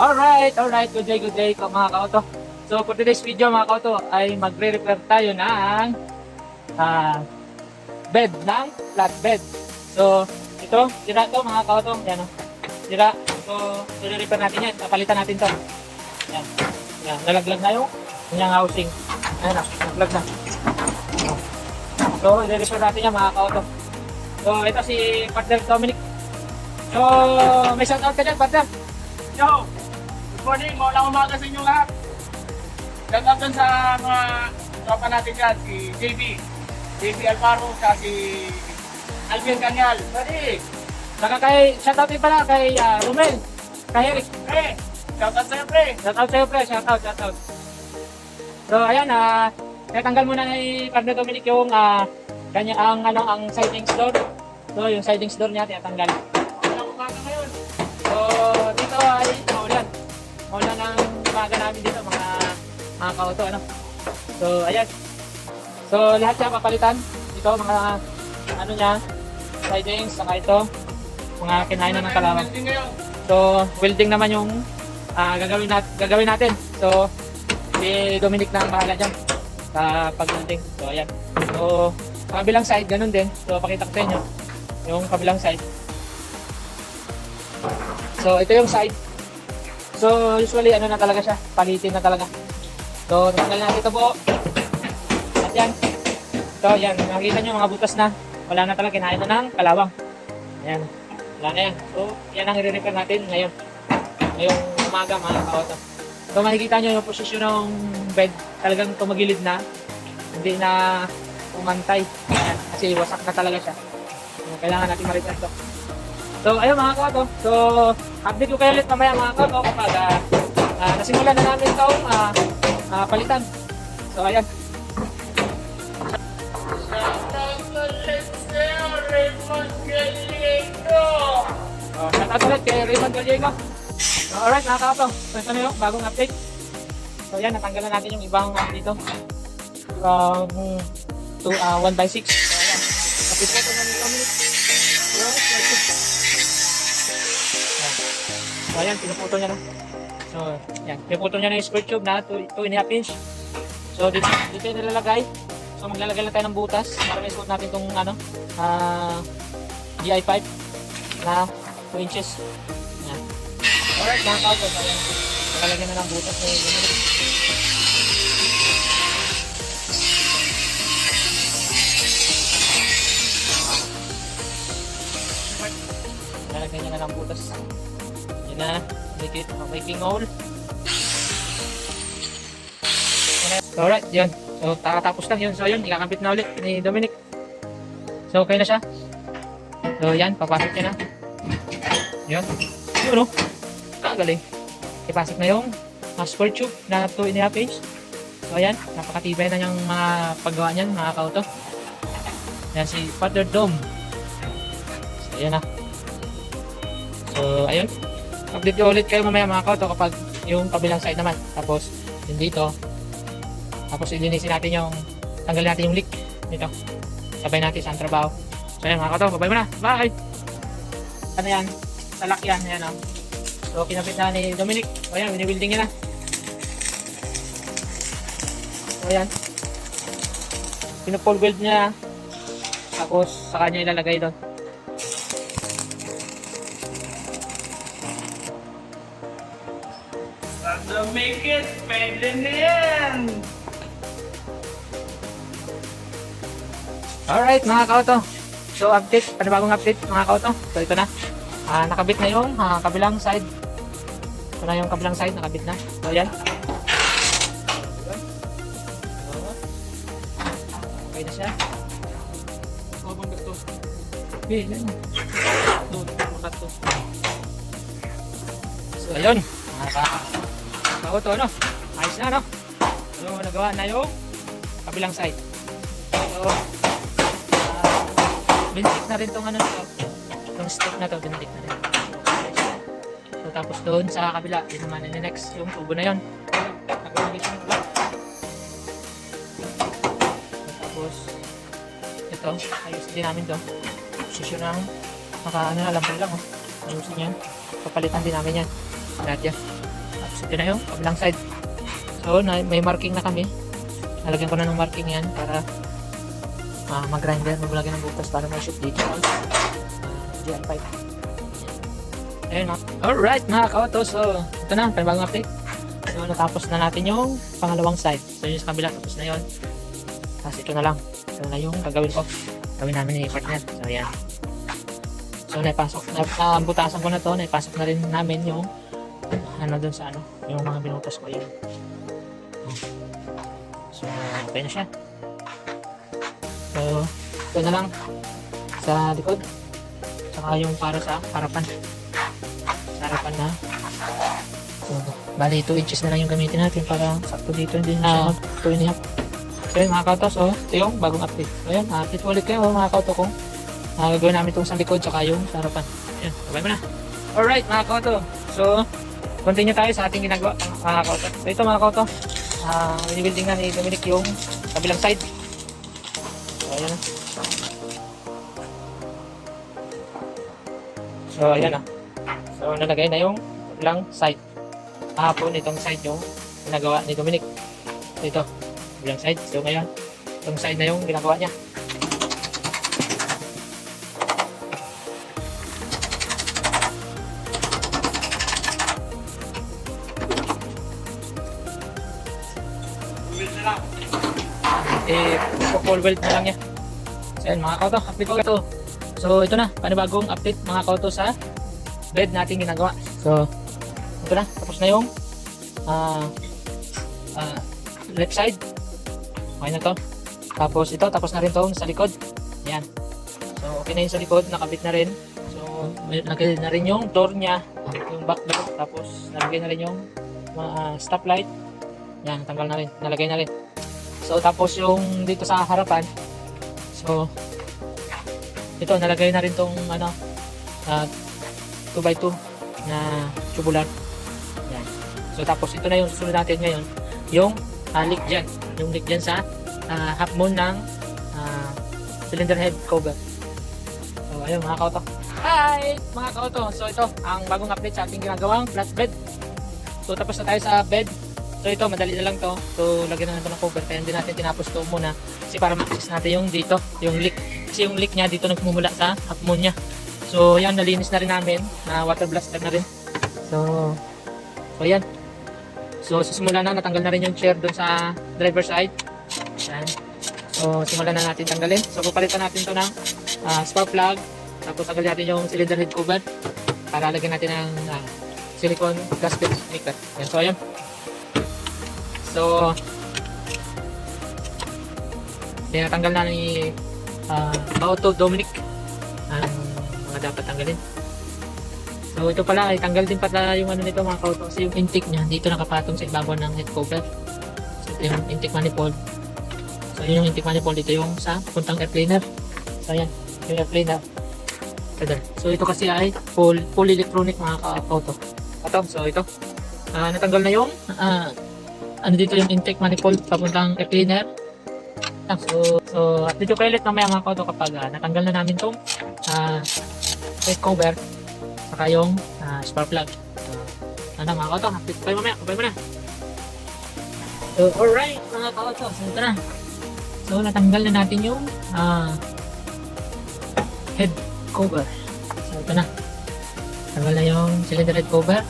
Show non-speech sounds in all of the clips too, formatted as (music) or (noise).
Alright, alright. Good day, good day mga kauto. So for today's video mga kauto ay magre-repair tayo ng ah, bed ng flatbed. So ito, sira to mga kauto. Yan o. Sira. So i-repair natin yan. Papalitan natin to. Yan. Yan. Nalaglag na yung kanyang housing. Ayan na. Nalaglag na. So i-repair natin yan mga kauto. So ito si partner Dominic. So may shoutout ka dyan partner. Yo! Morning, maulang umaga sa inyo lahat. Shout out dun sa mga tropa natin dyan, si JB. JB Alvaro, sa si Alvin Canyal. Buddy! Saka kay, shoutout din pala kay uh, Romel. Kay Eric. Pre! Shout out sa'yo, pre! Shoutout sa'yo, pre. Shoutout, shoutout. So, ayan, ah, natanggal muna ni Partner Dominic yung, ah, kanya, ang, ano, ang sidings door. So, yung sidings door niya, tinatanggal. Maulan ang umaga namin dito, mga, mga kauto, ano. So, ayan. So, lahat siya papalitan. Ito, mga, ano niya, sidings, saka ito, mga kinain na ng kalawang. So, welding naman yung ah, gagawin, nat gagawin natin. So, si Dominic na ang bahala dyan sa pag-welding. So, ayan. So, kabilang side, ganun din. So, pakita ko sa inyo yung kabilang side. So, ito yung side. So, usually, ano na talaga siya? Palitin na talaga. So, tanggal natin ito po. At yan. So, yan. Nakikita nyo, mga butas na. Wala na talaga. Kinain na ng kalawang. Ayan. Wala na yan. So, yan ang i-repair natin ngayon. Ngayong umaga, mga kaoto. So, makikita nyo yung posisyon ng bed. Talagang tumagilid na. Hindi na umantay. Ayan. Kasi wasak na talaga siya. So, kailangan natin ma-repair to. So, ayun mga kaoto. So, update ko kayo ulit mamaya mga kaoto kapag ah, ah, nasimulan na namin itong ah, ah, palitan. So, ayan. Uh, shout out ulit kay Raymond Gallego. So, alright, mga kapo. So, ito na yung bagong update. So, yan, natanggalan natin yung ibang uh, dito. From to uh, 1 by 6. So, ayan. Kapit ko na ni Dominic. Ayan, pinuputo niya na. So, yan. Pinuputo niya na yung square tube na 2 and a half inch. So, dito, dito yung nilalagay. So, maglalagay lang tayo ng butas para may natin itong ano, ah, GI pipe na 2 inches. Yan. Alright, mga. Ayan. Nakalagyan na ng butas na yung Make it making hole. Alright, yun. So, takatapos lang yun. So, yun. Ikakabit na ulit ni Dominic. So, okay na siya. So, yan. Papasok niya na. Yun. Yun, no? Kagaling. Ipasok na yung uh, square tube na 2 and a half inch. So, ayan. Napakatibay na yung mga paggawa niyan, mga kauto. Yan si Father Dom. So, ayan na. So, ayun. Update ko ulit kayo mamaya mga kauto kapag yung kabilang side naman. Tapos, yung dito. Tapos, ilinisin natin yung tanggalin natin yung leak dito. Sabay natin sa trabaho. So, ayan mga kauto. Babay muna. Bye! Ano yan? Lalakyan. Ayan o. So, kinapit na ni Dominic. O ayan, wini-building niya na. So, ayan. Pinupol weld niya. Tapos, sa kanya ilalagay doon. It, pwede na yan! Alright, mga kauto. So, update. Panibagong update, mga kauto. So, ito na. Ah, nakabit na yung ah, kabilang side. Ito na yung kabilang side, nakabit na. So, ayan. So, okay na siya. Oh, bang gusto? Okay, yan. Ito, makat to. So, ayun. Mga kauto, ano? Ayos na, no? So, nagawa na yung kabilang side. So, ah, bintik na rin tong ano to. Itong stick na to, bintik na rin. So, tapos doon sa kabila, yun naman, and next, yung tubo na yun. So, tapos, ito, ayusin din namin to. Posisyon ng, naka, ano na, lampay lang, oh. Ayusin yan. Papalitan din namin yan. Lahat yan. Ito na yung kabilang side. So, na, may marking na kami. Nalagyan ko na ng marking yan para uh, mag-grinder, maglagay ng butas para may shoot dito. Uh, GL5. Ayun na. Alright mga kauto, so ito na, panibagong update. So natapos na natin yung pangalawang side. So yung sa kabila, tapos na yun. Tapos ito na lang. Ito na yung gagawin ko. Gawin namin ni partner. So ayan. So naipasok, nabutasan ko na to, naipasok na rin namin yung ano dun sa ano, yung mga binutas ko yun. So okay na siya. So ito na lang sa likod. Tsaka yung para sa harapan. Sa harapan na. So, bali 2 inches na lang yung gamitin natin para sakto dito hindi na siya mag 2 and a half. So yun mga kautos, oh, ito yung bagong update. So yun, update ulit kayo oh, mga kauto kung uh, gagawin namin itong sa likod tsaka yung sa harapan. Ayan, sabay mo na. Alright mga kauto, so continue tayo sa ating ginagawa mga kauto. So ito mga kauto, uh, binibuilding na ni Dominic yung kabilang side. So ayan. So ayan na. So nalagay na yung kabilang side. Kahapon itong side yung ginagawa ni Dominic. So, ito, kabilang side. So ngayon, itong side na yung ginagawa niya. Full weld na lang niya. So, yan, mga kauto, update ko ito. So, ito na, panibagong update mga kauto sa bed natin ginagawa. So, ito na, tapos na yung ah ah, left side. Okay na to. Tapos ito, tapos na rin to sa likod. Yan. So, okay na yung sa likod, nakabit na rin. So, nalagay na rin yung door niya, yung back door. Tapos, nalagay na rin yung mga stoplight. Yan, tanggal na rin, nalagay na rin. So tapos yung dito sa harapan, so ito nalagay na rin tong ano uh, 2x2 na tubular. Yan. So tapos ito na yung susunod natin ngayon, yung uh, leak dyan. Yung leak dyan sa uh, half moon ng uh, cylinder head cover. So ayun mga kauto. Hi mga kauto. So ito ang bagong update sa ating ginagawang flatbed. So tapos na tayo sa bed. So ito, madali na lang to. So lagyan na natin ng cover. Kaya hindi natin tinapos to muna. Kasi para ma-access natin yung dito, yung leak. Kasi yung leak niya dito nagmumula sa half moon niya. So yan, nalinis na rin namin. Na water blaster na rin. So, so yan. So sisimula na, natanggal na rin yung chair doon sa driver side. Yan. So simulan na natin tanggalin. So papalitan natin to ng ah, spark plug. Tapos tanggalin natin yung cylinder head cover. Para lagyan natin ng ah, silicone gasket maker. Yan. So ayan. So, tinatanggal na ni uh, Auto Dominic ang mga dapat tanggalin. So, ito pala, ay tanggal din pala yung ano nito mga kauto kasi yung intake niya dito nakapatong sa ibabaw ng head cover. So, ito yung intake manifold. So, yun yung intake manifold. Dito yung sa puntang air cleaner. So, ayan, yung air cleaner. Ito. So, ito kasi ay full, full electronic mga kauto. Ito, so ito. Ah, natanggal na yung ah, ano dito yung intake manifold papuntang air cleaner. Ah, So, so ko kayo ulit mamaya mga kauto kapag ah, natanggal na namin tong uh, head cover saka yung ah, spark plug. So, ano mga kauto, update kayo mamaya. Kapag mo na. So, alright mga kauto. So, ito na. So, natanggal na natin yung ah, head cover. So, ito na. Tanggal na yung cylinder head cover.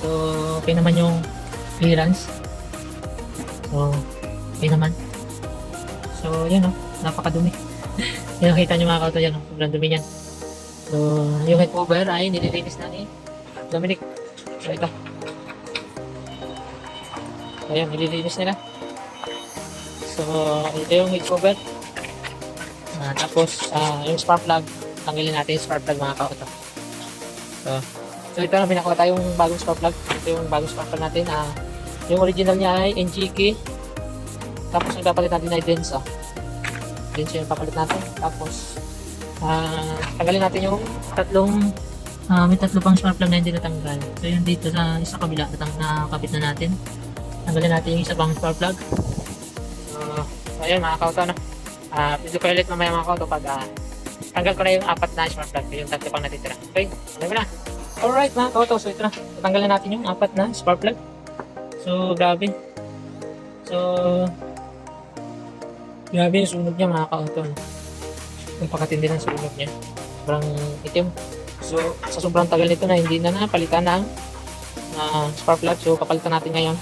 So, okay naman yung clearance. So, okay naman. So, yan o. Napakadumi. (laughs) yan nakita nyo mga kauto yan o. Sobrang dumi yan. So, yung head cover ay nililinis na ni Dominic. So, ito. So, yan. Nililinis nila. So, ito yung head cover. Ah, tapos, ah, yung spark plug. Tanggalin natin yung spark plug mga kauto. So, so ito na pinakuha tayong bagong spark plug. Ito yung bagong spark plug natin. Ah, yung original niya ay NGK. Tapos yung papalit natin ay Densa. Densa yung papalit natin. Tapos, ah, tanggalin natin yung tatlong ah, may tatlo pang spark plug na hindi natanggal. So yung dito sa isa kabila natang nakakabit na natin. Tanggalin natin yung isa pang spark plug. So, so ayun mga kauto na. Ah, video ko ulit mamaya mga kauto pag ah, tanggal ko na yung apat na spark plug. Yung tatlo pang natitira. Okay, alam mo na. Alright mga kauto, so ito na. Tatanggalin natin yung apat na spark plug. So, grabe. So, grabe yung sunog niya mga kauto. no? Yung pakatindi ng sunog niya. Sobrang itim. So, sa sobrang tagal nito na hindi na napalitan ng ah, spark plug. So, papalitan natin ngayon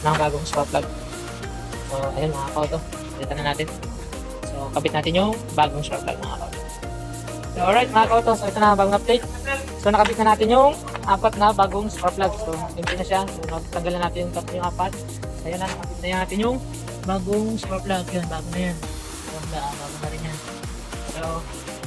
ng bagong spark plug. So, ayun mga kauto. Palitan na natin. So, kapit natin yung bagong spark plug mga kauto. So, alright mga kauto. So, ito na bagong update. So, nakabit na natin yung apat na bagong spark plug. So, empty na siya. So, tanggalan natin yung tatlo yung apat. So, ayan na, nakabit na natin yung bagong spark plug. Yun, bago na yan. Ganda, bago na rin yan. So,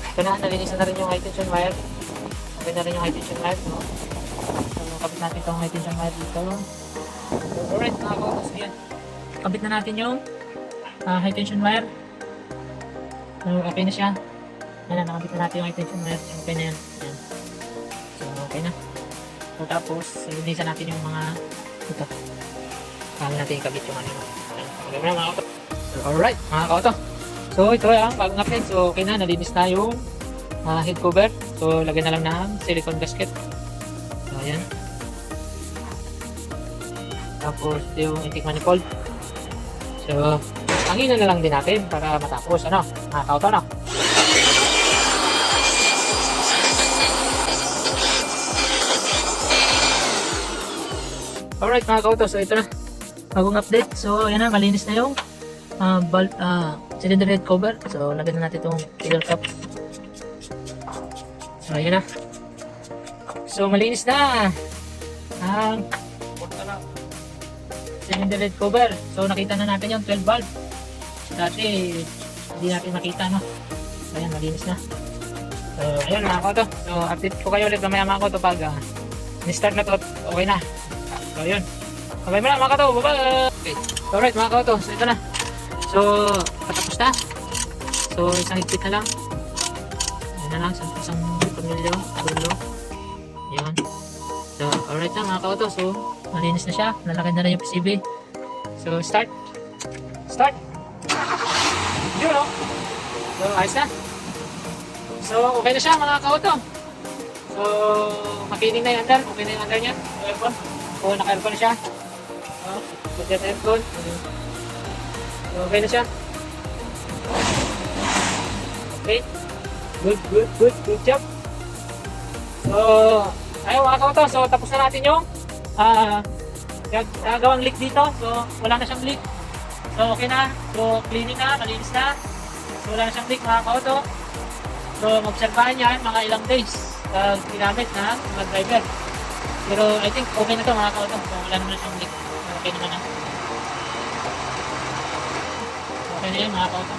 ito na, nalinisan na rin yung high tension wire. Okay na rin yung high tension wire. No? So, kabit natin itong high tension wire dito. So, alright, mga kautos, yan. Kabit na natin yung ah, high tension wire. So, okay na siya. Yan na, nakabit na natin yung high tension wire. Okay na yan. Yan. So, okay na. So, tapos, linisan natin yung mga ito. Kaya natin ikabit yung ano. Ayan, Okay na mga kauto. So, alright, mga kauto. So, ito yung bagong update. So, okay na, nalinis na yung ah, head cover. So, lagyan na lang ng silicone gasket. So, ayan. Tapos, yung intake manifold. So, hanginan na lang din natin para matapos. Ano? Mga kauto, ano? Alright mga kauto, so ito na. Bagong update. So yan na, malinis na yung uh, bulb, ah, cylinder head cover. So lagyan na natin itong filler cap. So ayan na. So malinis na. Ang cylinder head cover. So nakita na natin yung 12 bulb. Dati hindi natin makita no. So ayan, malinis na. So ayan mga kauto. So update ko kayo ulit mamaya mga kauto pag uh, ni-start na to, okay na. So, yun. Okay mo na mga kato. Bye-bye. Okay. Alright mga kato. So, ito na. So, patapos na. So, isang higpit na lang. Yan na lang. Isang, isang pamilyo. Dulo. Yun. So, alright na mga kato. So, malinis na siya. Lalakad na rin yung PCB. So, start. Start. Yun o. So, ayos na. So, okay na siya mga kato. So, makinig na yung under. Okay na yung under niya. So, aircon. So, naka-aircon siya. So, pagkat aircon. Okay na siya. Okay. Good, good, good. Good job. So, ayun mga kauto. So, tapos na natin yung gag- gagawang leak dito. So, wala na siyang leak. So, okay na. So, cleaning na. Malinis na. So, wala na siyang leak mga kauto. So, mag-obserbahan yan mga ilang days uh, ginamit ng mga driver. Pero I think okay na to mga kauto. So, wala naman siyang leak. Okay naman na. Okay na yan mga kauto.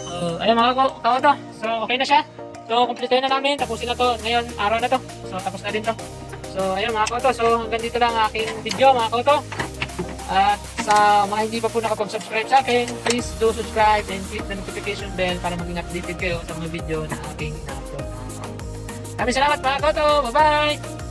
So, ayun mga kau- kauto. So, okay na siya. So, kumpleto na namin. Tapusin na to. Ngayon, araw na to. So, tapos na din to. So, ayun mga kauto. So, hanggang dito lang ang aking video mga kauto. At sa mga hindi pa po nakapag-subscribe sa akin, please do subscribe and hit the notification bell para maging updated kayo sa mga video na aking ina-upload. Maraming salamat mga kauto. Bye-bye!